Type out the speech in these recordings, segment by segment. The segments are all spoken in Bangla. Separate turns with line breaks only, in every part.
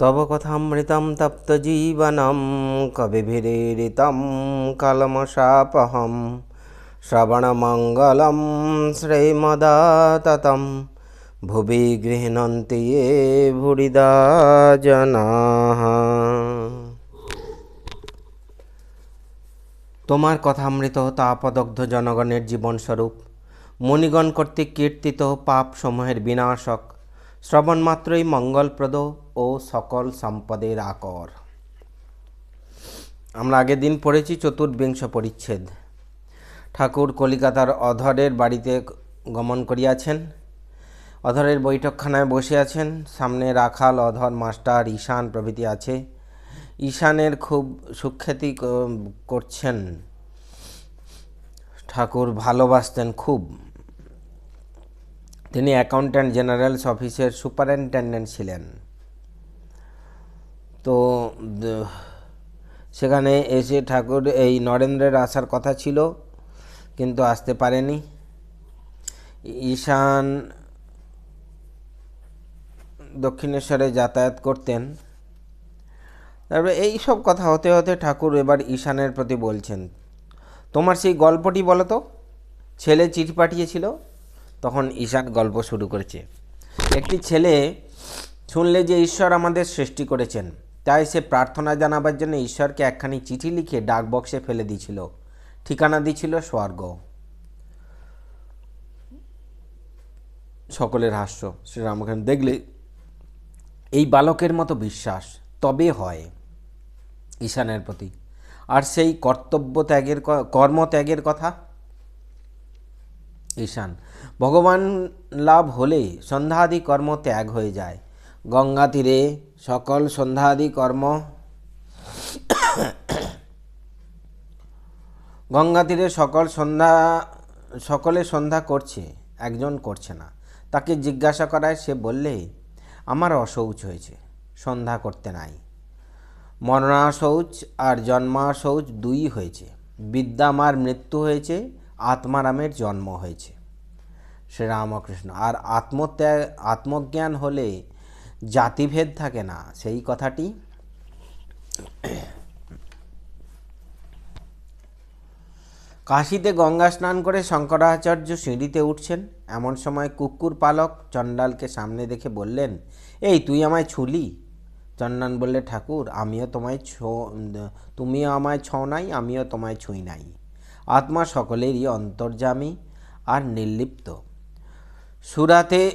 তব কথামৃতম তপ্তজীবনম কবিভিরীরিতম কলমশাপহম। শ্রবণমঙ্গলম শ্রীমদাততম, ভুবি গৃহণন্তি এ ভুরিদা জনা তোমার কথামৃত তাপদগ্ধ জনগণের জীবনস্বরূপ মণিগণ কর্তৃক কীর্তিত পাপ সমূহের বিনাশক, শ্রবণ মাত্রই মঙ্গলপ্রদ ও সকল সম্পদের আকর। আমরা আগের দিন পড়েছি চতুর্বিংশ পরিচ্ছেদ। ঠাকুর কলিকাতার অধরের বাড়িতে গমন করিয়াছেন। অধরের বৈঠকখানায় বসে আছেন। সামনে রাখাল, অধর, মাস্টার, ঈশান প্রভৃতি আছে। ঈশানের খুব সুখ্যাতি করছেন। ঠাকুর ভালোবাসতেন খুব। তিনি অ্যাকাউন্ট্যান্ট জেনারেলস অফিসের সুপারিনটেন্ডেন্ট ছিলেন। তো সেখানে এসে ঠাকুর, এই নরেন্দ্রের আসার কথা ছিল, কিন্তু আসতে পারেনি। ঈশান দক্ষিণেশ্বরে যাতায়াত করতেন। তারপরে এই সব কথা হতে হতে ঠাকুর এবার ঈশানের প্রতি বলছেন, তোমার সেই গল্পটি বলো তো। ছেলে চিঠি পাঠিয়েছিল, তখন ঈশান গল্প শুরু করেছে। একটি ছেলে শুনলে যে ঈশ্বর আমাদের সৃষ্টি করেছেন তাই সে প্রার্থনা জানাবার জন্য ঈশ্বরকে একখানি চিঠি লিখে ডাক বক্সে ফেলে দিয়েছিল ঠিকানা দিয়েছিল স্বর্গ। সকলের হাস্য, শ্রীরামকৃষ্ণ, দেখলে এই বালকের মতো বিশ্বাস তবে হয় ঈশানের প্রতি। আর সেই কর্তব্য ত্যাগের কর্মত্যাগের কথা? ঈশান, ভগবান লাভ হলে সন্ধ্যাদি কর্ম ত্যাগ হয়ে যায়। গঙ্গা তীরে সকল সন্ধ্যাদি কর্ম। গঙ্গা তীরে সকল সন্ধ্যা, সকলে সন্ধ্যা করছে, একজন করছে না। তাকে জিজ্ঞাসা করায়, সে বললে, আমার অশৌচ হয়েছে, সন্ধ্যা করতে নাই। মরণাশৌচ আর জন্মাশৌচ দুই হয়েছে। বিদ্যামার মৃত্যু হয়েছে আত্মারামের জন্ম হয়েছে। শ্রীরামকৃষ্ণ। আর আত্মত্যাগ, আত্মজ্ঞান হলে জাতিভেদ থাকে না। সেই কথাটি কাশিতে গঙ্গা স্নান করে শঙ্করাচার্য সিঁড়িতে উঠছেন। এমন সময় কুকুর পালক চণ্ডালকে সামনে দেখে বললেন, এই, তুই আমায় ছুলি? চন্ডান বললে, ঠাকুর, আমিও তোমায় ছো, তুমিও আমায় ছো নাই, আমিও তোমায় ছুঁই নাই। আত্মা সকলেরই অন্তর্যামী আর নির্লিপ্ত। সুরাতে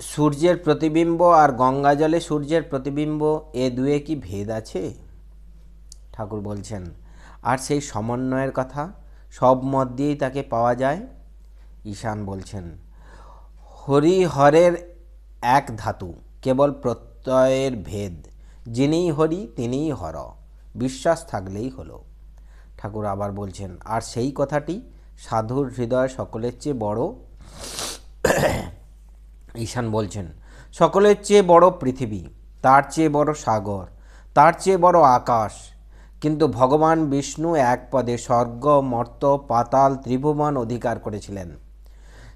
সূর্যের প্রতিবিম্ব আর গঙ্গা জলে সূর্যের প্রতিবিম্ব, এ দুয়ে কি ভেদ আছে? ঠাকুর বলছেন, আর সেই সমন্বয়ের কথা? সব মত দিয়েই তাকে পাওয়া যায়? ঈশান বলছেন, হরিহরের এক ধাতু, কেবল প্রত্যয়ের ভেদ। যিনিই হরি, তিনিই হর। বিশ্বাস থাকলেই হলো। ঠাকুর আবার বলছেন, আর সেই কথাটি সাধুর হৃদয় সকলের চেয়ে বড়? ঈশান বলছেন, সকলের চেয়ে বড় পৃথিবী, তার চেয়ে বড় সাগর, তার চেয়ে বড় আকাশ। কিন্তু ভগবান বিষ্ণু এক পদে স্বর্গ, মর্ত, পাতাল, ত্রিভুবন অধিকার করেছিলেন।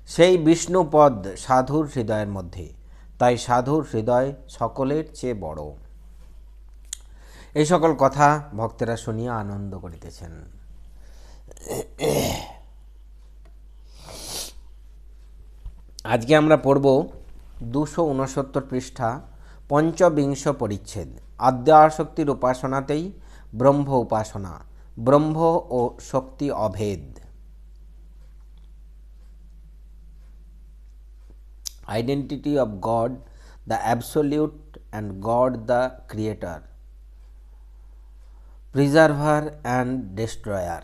সেই বিষ্ণু পদ সাধুর হৃদয়ের মধ্যে। তাই সাধুর হৃদয় সকলের চেয়ে বড়। এই সকল কথা ভক্তেরা শুনিয়া আনন্দ করিতেছেন। আজকে আমরা পড়ব দুশো উনসত্তর পৃষ্ঠা পঞ্চবিংশ পরিচ্ছেদ। আদ্যাশক্তির উপাসনাতেই ব্রহ্ম উপাসনা ব্রহ্ম ও শক্তি অভেদ। Identity of God, the absolute, and God the creator, preserver and destroyer.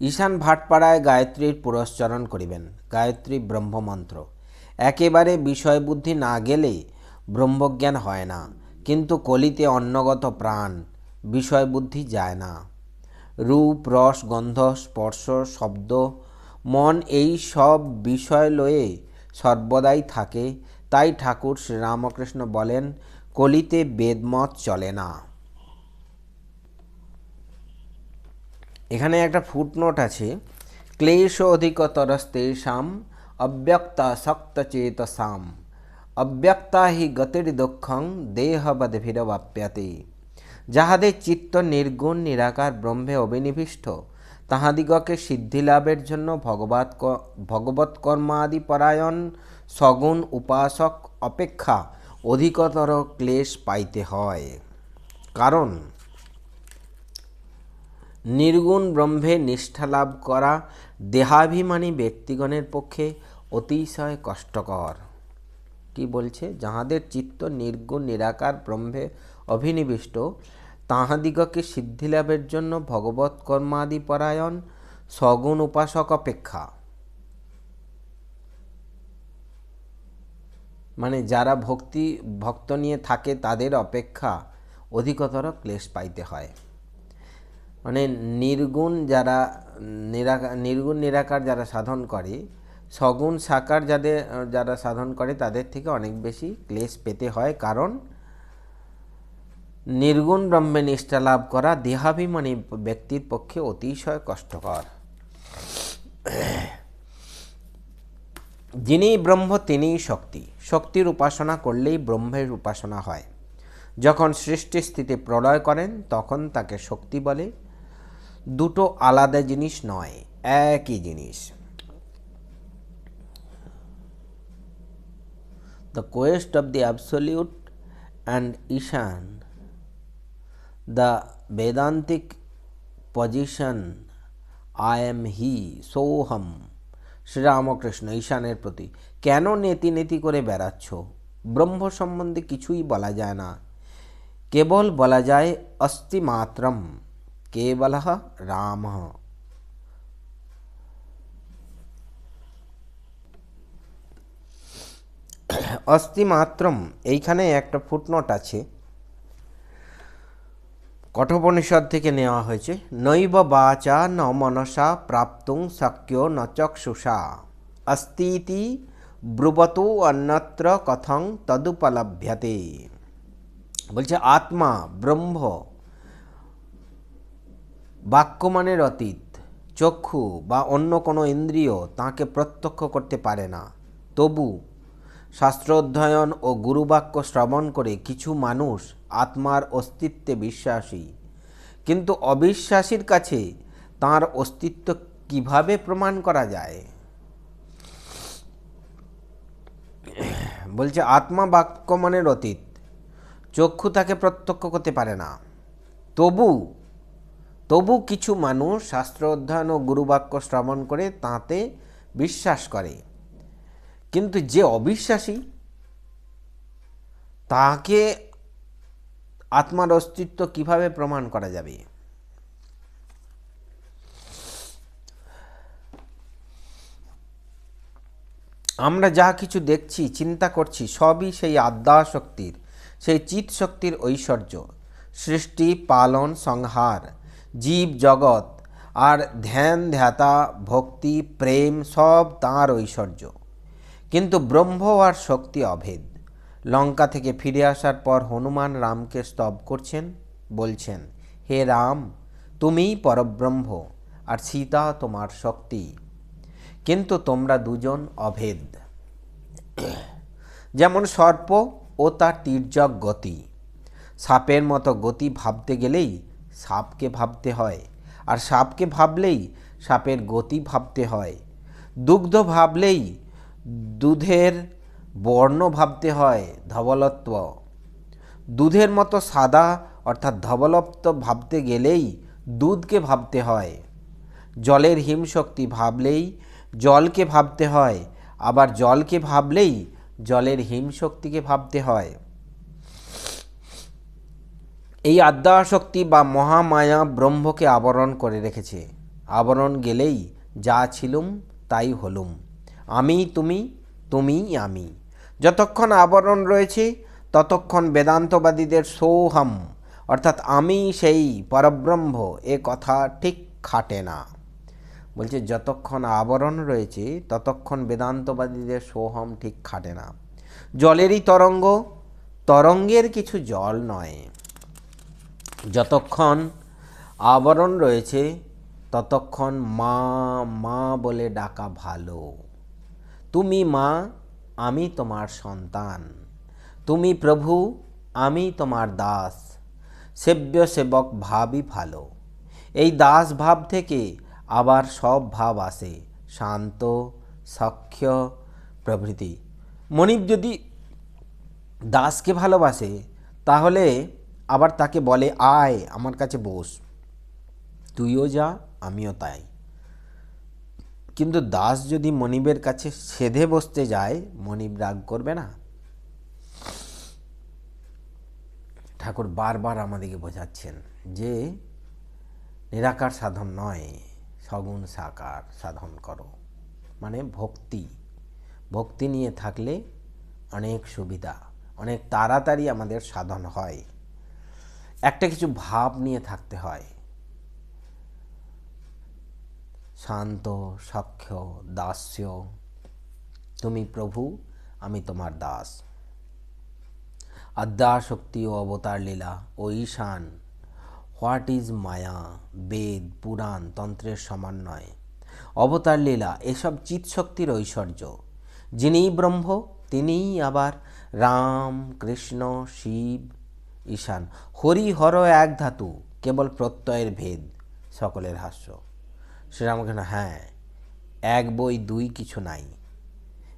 ঈশান ভাটপাড়ায় গায়ত্রীর পুরস্চরণ করিবেন। গায়ত্রী ব্রহ্মমন্ত্র। একেবারে বিষয়বুদ্ধি না গেলে ব্রহ্মজ্ঞান হয় না, কিন্তু কলিতে অন্নগত প্রাণ, বিষয়বুদ্ধি যায় না। রূপ, রস, গন্ধ, স্পর্শ, শব্দ, মন এই সব বিষয় লয়ে সর্বদাই থাকে, তাই ঠাকুর শ্রীরামকৃষ্ণ বলেন, কলিতে বেদমত চলে না। এখানে একটা ফুটনোট আছে। ক্লেশ অধিকতরস্তেষাম অব্যক্তাসক্তচেতসাম অব্যক্তা হি গতির দুঃখং দেহবদ্ভিরবাপ্যাতে যাহাদের চিত্ত নির্গুণ নিরাকার ব্রহ্মে অবিনিবিষ্ট তাহাদিগকে সিদ্ধিলাভের জন্য ভগবত ভগবত কর্মাদি পরায়ণ সগুণ উপাসক অপেক্ষা অধিকতর ক্লেশ পাইতে হয় কারণ নির্গুণ ব্রহ্মে নিষ্ঠা লাভ করা দেহাভিমানী ব্যক্তিগণের পক্ষে অতিশয় কষ্টকর। কি বলছে? যাহাদের চিত্ত নির্গুণ নিরাকার, ব্রহ্মে অভিনিবিষ্ট, তাহাদিগকে সিদ্ধিলাভের জন্য ভগবত কর্মাদি পরায়ণ সগুণ উপাসক অপেক্ষা। মানে যারা ভক্তি, ভক্ত নিয়ে থাকে, তাদের অপেক্ষা অধিকতর ক্লেশ পাইতে হয়। মানে নির্গুণ যারা নিরাকার নির্গুণ নিরাকার যারা সাধন করে, সগুণ সাকার যাদের, যারা সাধন করে, তাদের থেকে অনেক বেশি ক্লেশ পেতে হয়। কারণ নির্গুণ ব্রহ্মে নিষ্ঠা লাভ করা দেহাভিমানী ব্যক্তির পক্ষে অতিশয় কষ্টকর। যিনি ব্রহ্ম, তিনিই শক্তি। শক্তির উপাসনা করলেই ব্রহ্মের উপাসনা হয়। যখন সৃষ্টি স্থিতি প্রলয় করেন, তখন তাকে শক্তি বলে দুটো আলাদা জিনিস নয়, একই জিনিস। The quest of the absolute and Ishan the Vedantic position I am he সৌহম Sri Ramakrishna ঈশানের প্রতি। কেন নেতি নেতি করে বেড়াচ্ছ? ব্রহ্ম সম্বন্ধে কিছুই বলা যায় না। কেবল বলা যায় অস্তি কেবল রাম অস্তি মাত্রম এইখানে একটা ফুটনোট আছে। কঠোপনিষদ থেকে নেওয়া হয়েছে, নৈব বাচা ন মনসা প্রাপ্তুং শক্য ন চক্ষুষা। অস্তিতি ব্রুবতু অন্যত্র কথং তদুপলভ্যতে। বলছে, আত্মা, ব্রহ্ম বাক্যমানের অতীত, চক্ষু বা অন্য কোনো ইন্দ্রিয় তাকে প্রত্যক্ষ করতে পারে না। তবু শাস্ত্র অধ্যয়ন ও গুরুবাক্য শ্রবণ করে কিছু মানুষ আত্মার অস্তিত্বে বিশ্বাসী। কিন্তু অবিশ্বাসীর কাছে তার অস্তিত্ব কীভাবে প্রমাণ করা যায়? বলছে, আত্মা বাক্যমানের অতীত, চক্ষু তাকে প্রত্যক্ষ করতে পারে না। তবু তবু কিছু মানুষ শাস্ত্র অধ্যয়ন ও গুরুবাক্য শ্রবণ করে তাতে বিশ্বাস করে। কিন্তু যে অবিশ্বাসী, তাকে আত্মার অস্তিত্ব কীভাবে প্রমাণ করা যাবে? আমরা যা কিছু দেখছি, চিন্তা করছি, সবই সেই আদ্যা শক্তির সেই চিৎ শক্তির ঐশ্বর্য। সৃষ্টি, পালন, সংহার জীব জগৎ আর ধ্যান, ধ্যাতা, ভক্তি, প্রেম সব তাঁর ঐশ্বর্য। কিন্তু ব্রহ্ম আর শক্তি অভেদ। লঙ্কা থেকে ফিরে আসার পর হনুমান রামকে স্তব করছেন, বলছেন, হে রাম, তুমিই পরব্রহ্ম আর সীতা তোমার শক্তি। কিন্তু তোমরা দুজন অভেদ। যেমন সর্প ও তার তীর্যক গতি। সাপের মতো গতি ভাবতে গেলেই সাপকে ভাবতে হয়। আর সাপকে ভাবলেই সাপের গতি ভাবতে হয়। দুগ্ধ ভাবলেই দুধের বর্ণ ভাবতে হয় ধবলত্ব। দুধের মতো সাদা অর্থাৎ ধবলত্ব ভাবতে গেলেই দুধকে ভাবতে হয়। জলের হিমশক্তি ভাবলেই জলকে ভাবতে হয়। আবার জলকে ভাবলেই জলের হিমশক্তিকে ভাবতে হয়। এই আদ্যাশক্তি বা মহামায়া ব্রহ্মকে আবরণ করে রেখেছে। আবরণ গেলেই যা ছিলুম, তাই হলুম। আমি, তুমি তুমি আমি। যতক্ষণ আবরণ রয়েছে, ততক্ষণ বেদান্তবাদীদের সৌহম, অর্থাৎ আমি সেই পরব্রহ্ম, এ কথা ঠিক খাটে না। বলছে, যতক্ষণ আবরণ রয়েছে, ততক্ষণ বেদান্তবাদীদের সোহম ঠিক খাটে না। জলেরই তরঙ্গ, তরঙ্গের কিছু জল নয়। যতক্ষণ আবরণ রয়েছে, ততক্ষণ মা মা বলে ডাকা ভালো। তুমি মা, আমি তোমার সন্তান। তুমি প্রভু, আমি তোমার দাস। সেব্য সেবক ভাবই ভালো। এই দাস ভাব থেকে আবার সব ভাব আসে, শান্ত, সখ্য প্রভৃতি। মনিব যদি দাসকে ভালোবাসে, তাহলে আবার তাকে বলে, আয়, আমার কাছে বস। তুইও যা, আমিও তাই। কিন্তু দাস যদি মনিবের কাছে সেধে বসতে যায়, মনিব রাগ করবে না। ঠাকুর বারবার আমাদেরকে বোঝাচ্ছেন যে, নিরাকার সাধন নয়, সগুণ সাকার সাধন করো। মানে ভক্তি। ভক্তি নিয়ে থাকলে অনেক সুবিধা, অনেক তাড়াতাড়ি আমাদের সাধন হয়। একটা কিছু ভাব নিয়ে থাকতে হয়। শান্ত সাক্ষ্য দাস্য, তুমি প্রভু, আমি তোমার দাস। আদ্যাশক্তি ও অবতার লীলা ও ঈশান, হোয়াট ইজ মায়া, বেদ, পুরাণ, তন্ত্রের সমন্বয়। অবতার লীলা, এসব চিৎশক্তির ঐশ্বর্য। যিনিই ব্রহ্ম, তিনিই আবার রাম, কৃষ্ণ, শিব ঈশান, হরি হর এক ধাতু, কেবল প্রত্যয়ের ভেদ, সকলের হাস্য। শ্রীরামকৃষ্ণ হ্যাঁ এক বই দুই কিছু নাই।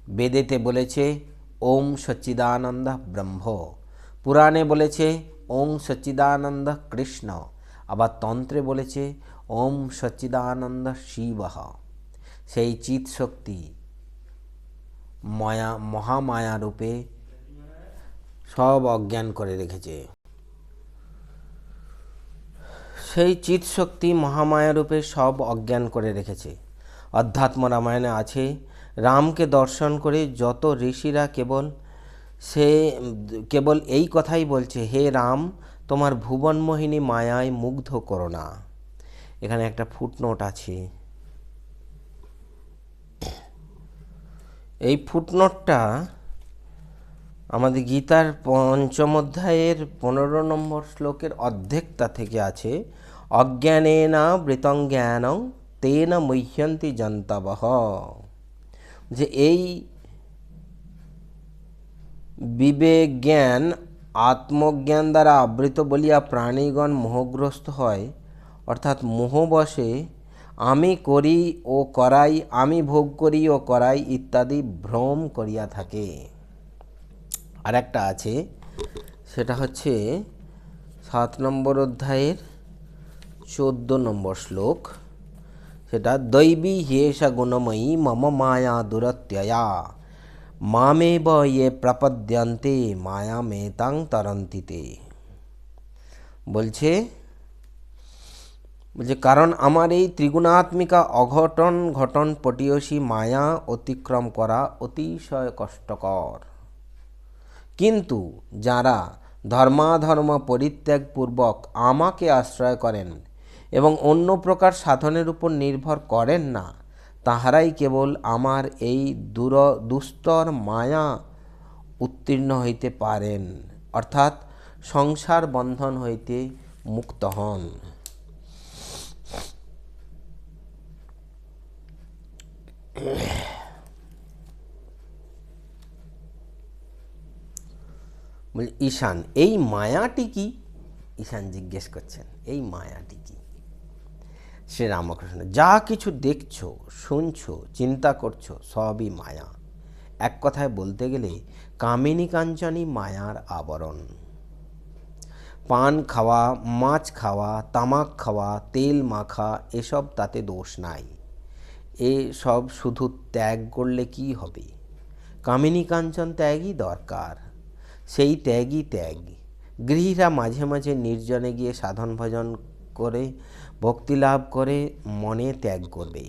বেদেতে বলেছে, ওম সচ্চিদানন্দ ব্রহ্ম। পুরাণে বলেছে, ওম সচ্চিদানন্দ কৃষ্ণ। আবার তন্ত্রে বলেছে, ওম সচ্চিদানন্দ শিব। সেই চিৎ শক্তি মায়া, মহামায়া রূপে সব অজ্ঞান করে রেখেছে। সেই চিৎ শক্তি মহামায়া রূপে সব অজ্ঞান করে রেখেছে। অধ্যাত্ম রামায়ণে আছে, রামকে দর্শন করে যত ঋষিরা কেবল সে, কেবল এই কথাই বলছে, হে রাম, তোমার ভুবনমোহিনী মায়ায় মুগ্ধ করো না। এখানে একটা ফুটনোট আছে। এই ফুটনোটটা আমাদের গীতার পঞ্চম অধ্যায়ের পনেরো নম্বর শ্লোকের অর্ধেকটা থেকে আছে, অজ্ঞানেনা বৃতং জ্ঞানং তেন মহ্যন্তি জন্তবহ। যে এই বিবেক জ্ঞান আত্মজ্ঞান দ্বারা আবৃত বলিয়া প্রাণীগণ মোহগ্রস্ত হয়, অর্থাৎ মোহবশে আমি করি ও করাই, আমি ভোগ করি ও করাই ইত্যাদি ভ্রম করিয়া থাকে। আর একটা আছে, সেটা হচ্ছে সাত নম্বর অধ্যায়ের চোদ্দ নম্বর শ্লোক। সেটা, দৈবী হেষা গুণময়ী মম মায়া দুরত্যয়া। মামেব ইয়ে প্রপদ্যন্তে মায়া মেতাং তরন্তিতে। বলছে বলছে, কারণ আমার এই ত্রিগুণাত্মিকা অঘটন, ঘটন, পটিয়সী মায়া অতিক্রম করা অতিশয় কষ্টকর। কিন্তু যারা ধর্মাধর্ম পরিত্যাগপূর্বক আমাকে আশ্রয় করেন এবং অন্য প্রকার সাধনের উপর নির্ভর করেন না, তাহারাই কেবল আমার এই দূর, দুস্তর মায়া উত্তীর্ণ হইতে পারেন, অর্থাৎ সংসার বন্ধন হইতে মুক্ত হন। বলি, ঈশান, এই মায়াটি কি? ঈশান জিজ্ঞেস করছেন, এই মায়াটি কি? শ্রীরামকৃষ্ণ যা কিছু দেখছ, শুনছো, চিন্তা করছ, সবই মায়া। এক কথায় বলতে গেলে, কামিনী কাঞ্চনী মায়ার আবরণ। পান খাওয়া, মাছ খাওয়া, তামাক খাওয়া, তেল মাখা, এসব তাতে দোষ নাই। এ সব শুধু ত্যাগ করলে কি হবে? কামিনী কাঞ্চন ত্যাগই দরকার। সেই ত্যাগই ত্যাগ। গৃহীরা মাঝে মাঝে নির্জনে গিয়ে সাধন ভজন করে, ভক্তি লাভ করে, মনে ত্যাগ করবে।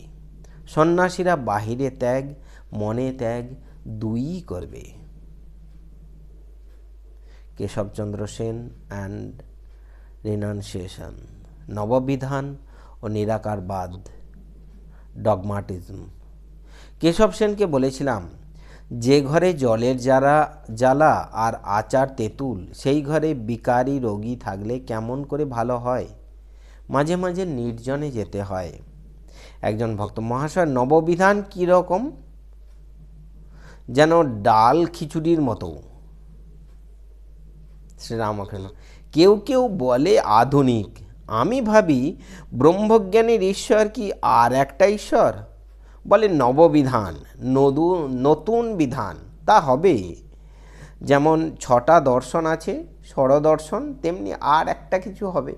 সন্ন্যাসীরা বাহিরে ত্যাগ, মনে ত্যাগ দুই করবে। কেশবচন্দ্র সেন অ্যান্ড রিনাউন্সিয়েশন, নববিধান ও নিরাকারবাদ, ডগমাটিজম। কেশব সেনকে বলেছিলাম যে ঘরে জলের যারা জ্বালা আর আচার তেঁতুল, সেই ঘরে বিকারী রোগী থাকলে কেমন করে ভালো হয়? মাঝে মাঝে নির্জনে যেতে হয়। একজন ভক্ত, মহাশয়, নববিধান কীরকম যেন ডাল খিচুড়ির মতো। শ্রীরামকৃষ্ণ, কেউ কেউ বলে আধুনিক। আমি ভাবি ব্রহ্মজ্ঞানীর ঈশ্বর কি আর একটা ঈশ্বর? বলে নববিধান নতুন বিধান, তা হবে যেমন ছটা দর্শন আছে, ষড়দর্শন, তেমনি আর একটা কিছু হবে।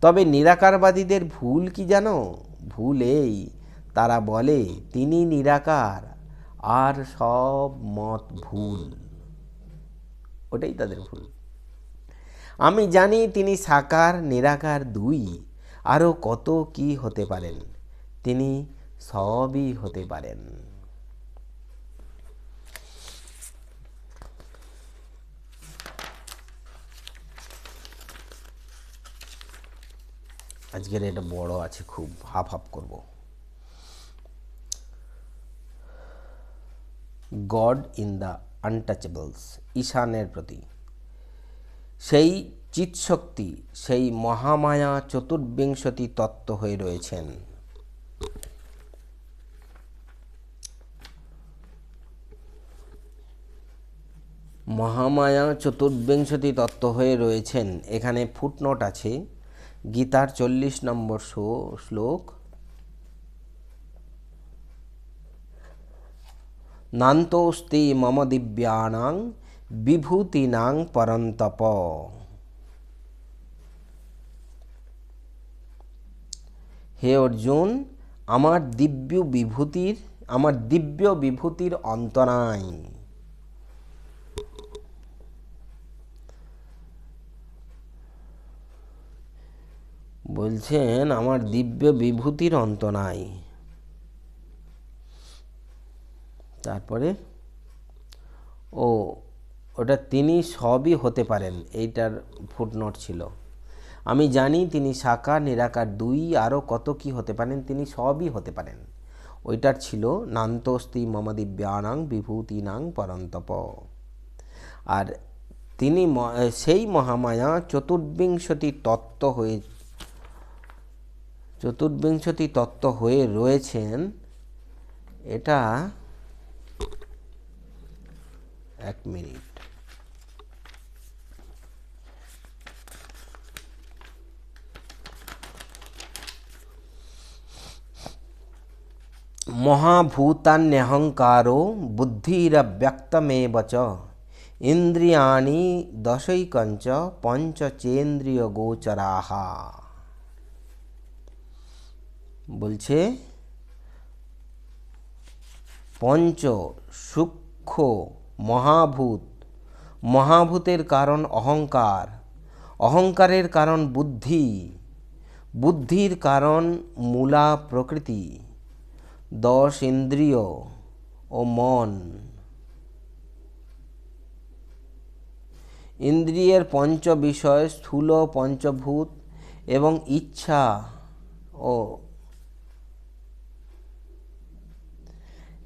তবে নিরাকারবাদীদের ভুল কি জানো? ভুল এই তারা বলে, তিনি নিরাকার, আর সব মত ভুল। ওটাই তাদের ভুল। আমি জানি তিনি সাকার, নিরাকার দুই, আরও কত কি হতে পারেন। তিনি সবই হতে পারেন। আজকের এটা বড় আছে, খুব হাফ হাফ করব। গড ইন দ্য আনটাচেবলস ঈশানের প্রতি। সেই চিৎশক্তি, সেই মহামায়া চতুর্বিংশতি তত্ত্ব হয়ে রয়েছেন। মহামায়া চতুর্বিংশতি তত্ত্ব হয়ে রয়েছেন। এখানে ফুটনোট আছে। গীতার চল্লিশ নম্বর শ্লোক। নান্তোস্তি মম দিব্যানাং বিভূতিনাং পরন্তপ। হে অর্জুন, আমার দিব্য বিভূতির, আমার দিব্য বিভূতির অন্ত বলছেন, আমার দিব্য বিভূতির অন্ত নাই। তারপরে, ও, ওটা তিনি সবই হতে পারেন। এইটার ফুটনোট ছিল। আমি জানি তিনি সাকার নিরাকার দুই আরও কত কি হতে পারেন, তিনি সবই হতে পারেন। ওইটার ছিল, নান্তস্তি মম দিব্যানাং বিভূতিনাং পরন্তপ। আর তিনি সেই মহামায়া চতুর্বিংশতি তত্ত্ব হয়ে চতুর্বিংশতি তত্ত্ব হয়ে রয়েছেন এটা এক মিনিট। মহাভূতান্যহংকারো বুদ্ধিরব্যক্তমেব চ ইন্দ্রিয়াণি দশৈকঞ্চ পঞ্চচেন্দ্রিয় গোচরাহা বলছে, পঞ্চ সূক্ষ্ম মহাভূত। মহাভূতের কারণ অহংকার। অহংকারের কারণ বুদ্ধি। বুদ্ধির কারণ মূলা প্রকৃতি। দশ ইন্দ্রিয় ও মন। ইন্দ্রিয়ের পঞ্চ বিষয় স্থূল পঞ্চভূত এবং ইচ্ছা ও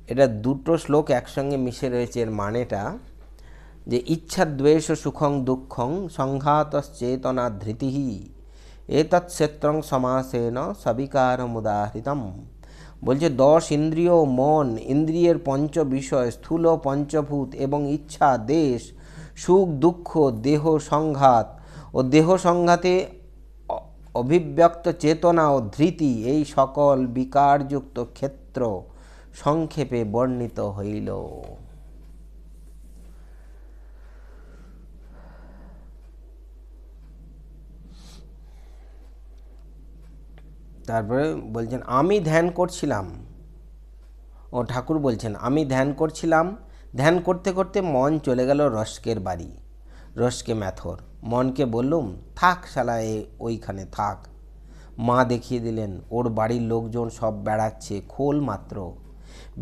এটা দুটো শ্লোক একসঙ্গে মিশে রয়েছে এর মানেটা, যে ইচ্ছা দ্বেষ সুখং দুঃখং সংঘাত চেতনা ধৃতি এতৎক্ষেত্রং সমাসেন সবিকার মুদাহৃতম। বলছে দশ ইন্দ্রিয় মন, ইন্দ্রিয়ের পঞ্চ বিষয়, স্থূল পঞ্চভূত এবং ইচ্ছা, দেশ, সুখ, দুঃখ, দেহ সংঘাত ও দেহ সংঘাতে অভিব্যক্ত চেতনা ও ধৃতি, এই সকল বিকারযুক্ত ক্ষেত্র। সংক্ষেপে বর্ণিত হইল। তারপরে বলছেন, আমি ধ্যান করছিলাম। ও ঠাকুর বলছেন, আমি ধ্যান করছিলাম। ধ্যান করতে করতে মন চলে গেল রস্কের বাড়ি, রস্কে ম্যাথর। মনকে বললুম, থাক শালায় ওইখানে থাক। মা দেখিয়ে দিলেন, ওর বাড়ির লোকজন সব বেড়াচ্ছে, খোল মাত্র।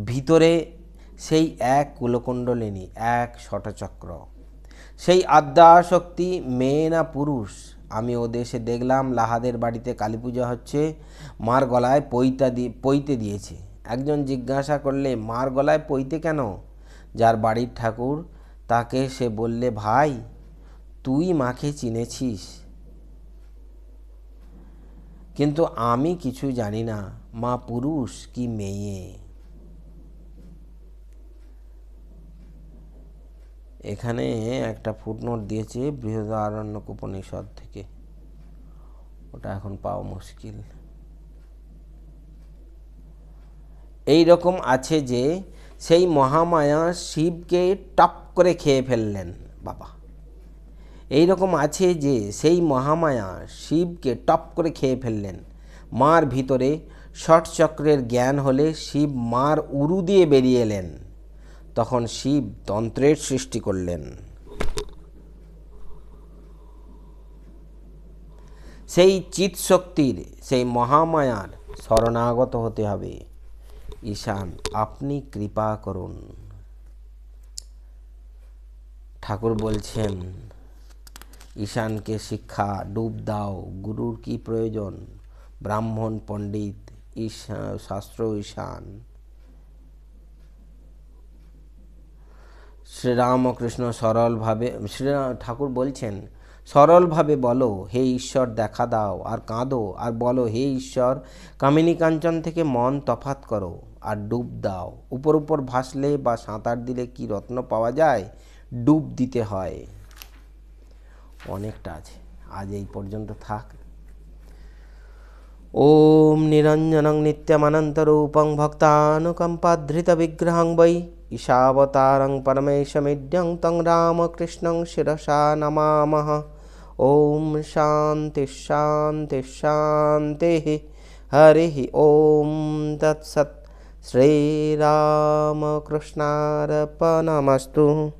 ভিতরে সেই এক কুলকুণ্ডলিনী, এক শটচক্র। সেই আদ্যাশক্তি মেয়ে না পুরুষ? আমি ও দেশে দেখলাম, লাহাদের বাড়িতে কালী পূজা হচ্ছে, মার গলায় পৈতা দিয়ে পৈতে দিয়েছে। একজন জিজ্ঞাসা করলে, মার গলায় পৈতে কেন? যার বাড়ির ঠাকুর, তাকে সে বললে, ভাই, তুই মাকে চিনেছিস। কিন্তু আমি কিছু জানি না, মা পুরুষ কি মেয়ে? এখানে একটা ফুটনোট দিয়েছে বৃহদারণ্যক উপনিষদ থেকে। ওটা এখন পাওয়া মুশকিল। এই রকম আছে যে, সেই মহামায়া শিবকে টপ করে খেয়ে ফেললেন বাবা। এই রকম আছে যে, সেই মহামায়া শিবকে টপ করে খেয়ে ফেললেন। মার ভিতরে ষট চক্রের জ্ঞান হলে শিব মার উরু দিয়ে বেরিয়ে এলেন। তখন শিব তন্ত্রের সৃষ্টি করলেন। সেই চিৎ শক্তির সেই মহামায়ার শরণাগত হতে হবে। ঈশান, আপনি কৃপা করুন। ঠাকুর বলছেন, ঈশানকে শিক্ষা, ডুব দাও, গুরুর কি প্রয়োজন? ব্রাহ্মণ, পণ্ডিত, ঈশা, শাস্ত্র ঈশান। শ্রীরামকৃষ্ণ সরলভাবে শ্রীরাম ঠাকুর বলছেন, সরলভাবে বলো, হে ঈশ্বর দেখা দাও, আর কাঁদো, আর বলো, হে ঈশ্বর, কামিনী কাঞ্চন থেকে মন তফাত করো, আর ডুব দাও। উপর উপর ভাসলে বা সাঁতার দিলে কি রত্ন পাওয়া যায়? ডুব দিতে হয়। অনেকটা আছে। আজ এই পর্যন্ত থাক। ওম নিরঞ্জনং নিত্যমানন্তরূপং ভক্তানুকম্পাধৃত বিগ্রহং বৈ ईशावतारं परमेशमिड्यं तं रामकृष्णं शिरसा नमामः। ॐ शान्तिः शान्तिः शान्तिः। हरिः ॐ तत्सत्। श्रीरामकृष्णार्पणमस्तु